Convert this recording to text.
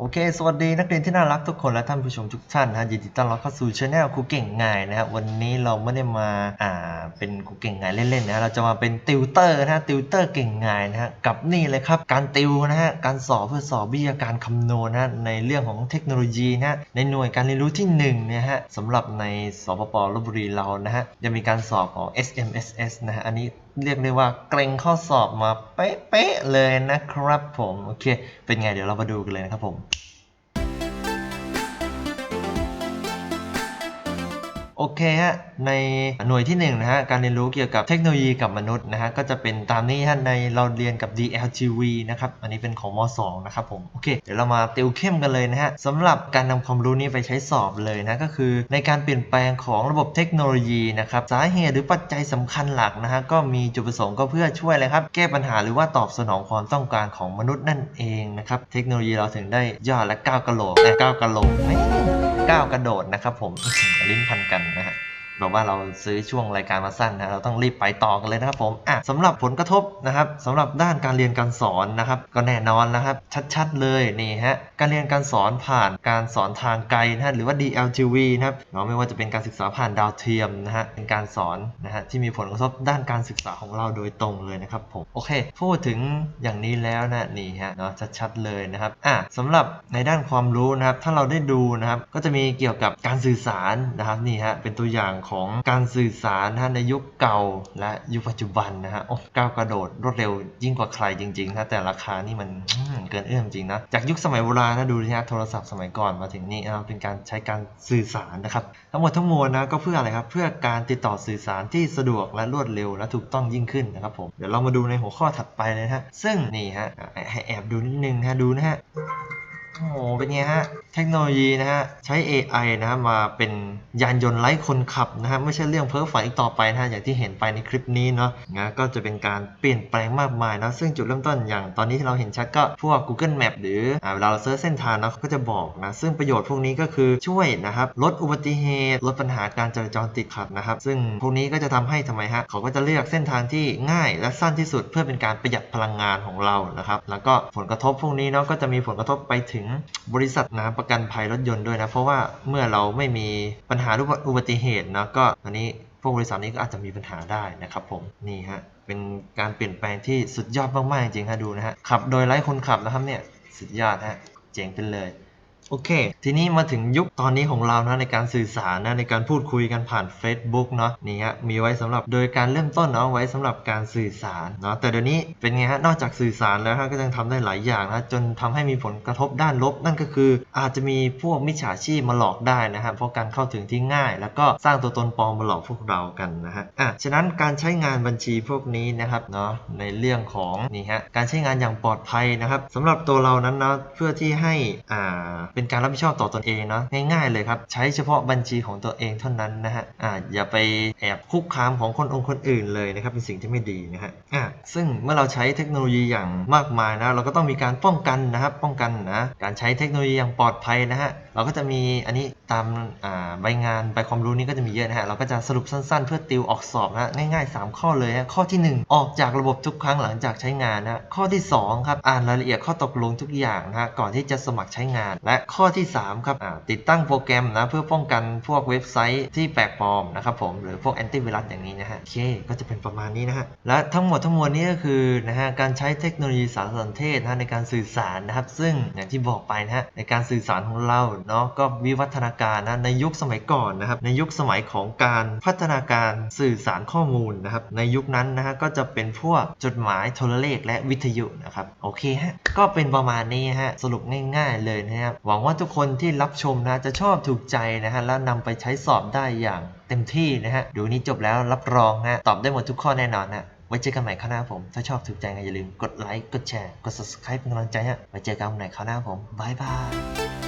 โอเค สวัสดีนักเรียนที่น่ารักทุกคนและท่านผู้ชมทุกท่านนะยินดีต้อนรับเข้าสู่ช anel ครูเก่งง่ายนะครับวันนี้เราไม่ได้มาอ่าเป็นครูเก่งง่ายเล่นๆนะเราจะมาเป็นติวเตอร์นะฮะติวเตอร์เก่งง่ายนะฮะกับนี่เลยครับการติวนะฮะการสอบเพื่อสอบวิทยาการคำนวณนะฮะในเรื่องของเทคโนโลยีนะฮะในหน่วยการเรียนรู้ที่หนึ่งนะฮะสำหรับในสปปลบบุรีเรานะฮะจะมีการสอบของ SMSS นะฮะอันนี้ เรียกได้ว่าเกรงข้อสอบมาเป๊ะๆเลยนะครับผม โอเค เป็นไงเดี๋ยวเรามาดูกันเลยนะครับผม โอเคฮะในหน่วยที่1นงนะฮะการเรียนรู้เกี่ยวกับเทคโนโลยีกับมนุษย์นะฮะก็จะเป็นตามนี้ฮะในเราเรียนกับ DLGV นะครับอันนี้เป็นของม .2 นะครับผมโอเค เดี๋ยวเรามาติวเข้มกันเลยนะฮะสำหรับการนำความรู้นี้ไปใช้สอบเลยนะก็คือในการเปลี่ยนแปลงของระบบเทคโนโลยีนะครับสาเหตุหรือปัจจัยสำคัญหลักนะฮะก็มีจุดประสงค์ก็เพื่อช่วยเลยครับแก้ปัญหาหรือว่าตอบสนองความต้องการของมนุษย์นั่นเองนะครับเทคโนโลยีเราถึงได้ย่อและก้าวกระโหลกก้าวกระโหลกไม่ ก้าวกระโดดนะครับผมลิ้นพันกันนะฮะ แบบว่าเราซื้อช่วงรายการมาสั้นนะเราต้องรีบไปต่อกันเลยนะครับผมอะสำหรับผลกระทบนะครับสำหรับด้านการเรียนการสอนนะครับ ก็แน่นอนนะครับ ชัดๆเลยนี่ฮะการเรียนการสอนผ่านการสอนทางไกลนะฮะหรือว่า DLTV นะครับเนาะไม่ว่าจะเป็นการศึกษาผ่านดาวเทียมนะฮะเป็นการสอนนะฮะที่มีผลกระทบด้านการศึกษาของเราโดยตรงเลยนะครับผมโอเค พูดถึงอย่างนี้แล้วนะนี่ฮะเนาะชัดๆเลยนะครับอะสำหรับในด้านความรู้นะครับถ้าเราได้ดูนะครับก็จะมีเกี่ยวกับการสื่อสารนะครับนี่ฮะเป็นตัวอย่างของการสื่อสารนะในยุคเก่าและยุคปัจจุบันนะฮะโอ้ก้าวกระโดดรวดเร็วยิ่งกว่าใครจริงๆนะแต่ราคานี่มันเกินเอื้อมจริงนะจากยุคสมัยโบราณนะดูนะฮะโทรศัพท์สมัยก่อนมาถึงนี่นะเป็นการใช้การสื่อสารนะครับทั้งหมดทั้งมวลนะก็เพื่ออะไรครับเพื่อการติดต่อสื่อสารที่สะดวกและรวดเร็วและถูกต้องยิ่งขึ้นนะครับผมเดี๋ยวเรามาดูในหัวข้อถัดไปเลยนะฮะซึ่งนี่ฮะให้แอบดูนิดนึงนะฮะดูนะฮะ โอ้โหเป็นไงฮะ เทคโนโลยีนะฮะ ใช้ AI นะฮะ มาเป็นยานยนต์ไร้คนขับนะฮะ ไม่ใช่เรื่องเพ้อฝันอีกต่อไปนะฮะ อย่างที่เห็นไปในคลิปนี้เนาะนะก็จะเป็นการเปลี่ยนแปลงมากมายนะซึ่งจุดเริ่มต้นอย่างตอนนี้ที่เราเห็นชัดก็พวก Google Map หรือเวลาเราเซิร์ชเส้นทางเนาะก็จะบอกนะ ซึ่งประโยชน์พวกนี้ก็คือช่วยนะครับ ลดอุบัติเหตุลดปัญหาการจราจรติดขัดนะครับ ซึ่งพวกนี้ก็จะทำให้ทำไมฮะเขาก็จะเลือกเส้นทางที่ง่ายและสั้นที่สุดเพื่อเป็นการประหยัดพลังงานของเรานะครับแล้วก็ผลกระทบพวกนี้เนาะก็จะมีผลกระทบไปถึงบริษัทนะประกันภัยรถยนต์ด้วยนะ เพราะว่าเมื่อเราไม่มีปัญหาอุบัติเหตุเนาะก็อันนี้พวกบริษัทนี้ก็อาจจะมีปัญหาได้นะครับผมนี่ฮะเป็นการเปลี่ยนแปลงที่สุดยอดมากๆจริงฮะดูนะฮะขับโดยไร้คนขับนะครับเนี่ยสุดยอดฮะเจ๋งไปเลย โอเค ทีนี้มาถึงยุคตอนนี้ของเรานะในการสื่อสารนะในการพูดคุยกันผ่าน Facebook เนาะนี่ฮะมีไว้สำหรับโดยการเริ่มต้นเนาะไว้สำหรับการสื่อสารเนาะแต่เดี๋ยวนี้เป็นไงฮะนอกจากสื่อสารแล้วฮะก็ยังทำได้หลายอย่างนะจนทำให้มีผลกระทบด้านลบ นั่นก็คืออาจจะมีพวกมิจฉาชีพมาหลอกได้นะฮะเพราะการเข้าถึงที่ง่าย แล้วก็สร้างตัวตนปลอมมาหลอกพวกเรากันนะฮะอะฉะนั้นการใช้งานบัญชีพวกนี้นะครับเนาะในเรื่องของนี่ฮะการใช้งานอย่างปลอดภัยนะครับสำหรับตัวเรานั้นเนาะเพื่อที่ให้อ่าเป็นการรับผิดชอบต่อตนเองเนาะง่ายๆเลยครับ ใช้เฉพาะบัญชีของตัวเองเท่านั้นนะฮะอ่าอย่าไปแอบคุกคามของคนองค์คนอื่นเลยนะครับเป็นสิ่งที่ไม่ดีนะฮะอ่าซึ่งเมื่อเราใช้เทคโนโลยีอย่างมากมายนะเราก็ต้องมีการป้องกันนะครับป้องกันนะการใช้เทคโนโลยีอย่างปลอดภัยนะฮะเราก็จะมีอันนี้ตามอ่าใบงานใบความรู้นี้ก็จะมีเยอะนะฮะเราก็จะสรุปสั้นๆ เพื่อติวออกสอบนะง่ายๆ 3 ข้อเลยฮะข้อที่ 1 ออกจากระบบทุกครั้งหลังจากใช้งานนะข้อที่2ครับอ่านรายละเอียดข้อตกลงทุกอย่างนะฮะก่อนที่จะสมัครใช้งาน และข้อที่ 3 ครับติดตั้งโปรแกรมนะเพื่อป้องกันพวกเว็บไซต์ที่แปลกปลอมนะครับผมหรือพวกแอนตี้ไวรัสอย่างนี้นะฮะโอเคก็จะเป็นประมาณนี้นะฮะและทั้งหมดทั้งมวลนี้ก็คือนะฮะการใช้เทคโนโลยีสารสนเทศนะในการสื่อสารนะครับ ซึ่งอย่างที่บอกไปนะฮะในการสื่อสารของเราเนาะก็วิวัฒนาการนะในยุคสมัยก่อนนะครับในยุคสมัยของการพัฒนาการสื่อสารข้อมูลนะครับในยุคนั้นนะฮะก็จะเป็นพวกจดหมายโทรเลขและวิทยุนะครับโอเคฮะก็เป็นประมาณนี้ฮะสรุปง่าย ๆเลยนะครับหวังว่าทุกคนที่รับชมนะจะชอบถูกใจนะฮะแล้วนำไปใช้สอบได้อย่างเต็มที่นะฮะดูนี้จบแล้วรับรองฮะตอบได้หมดทุกข้อแน่นอนนะไว้เจอกันใหม่คราวหน้าผม ถ้าชอบถูกใจก็อย่าลืมกดไลค์กดแชร์กด subscribe เป็นกำลังใจฮะไว้เจอกันใหม่คราวหน้าผมบายบาย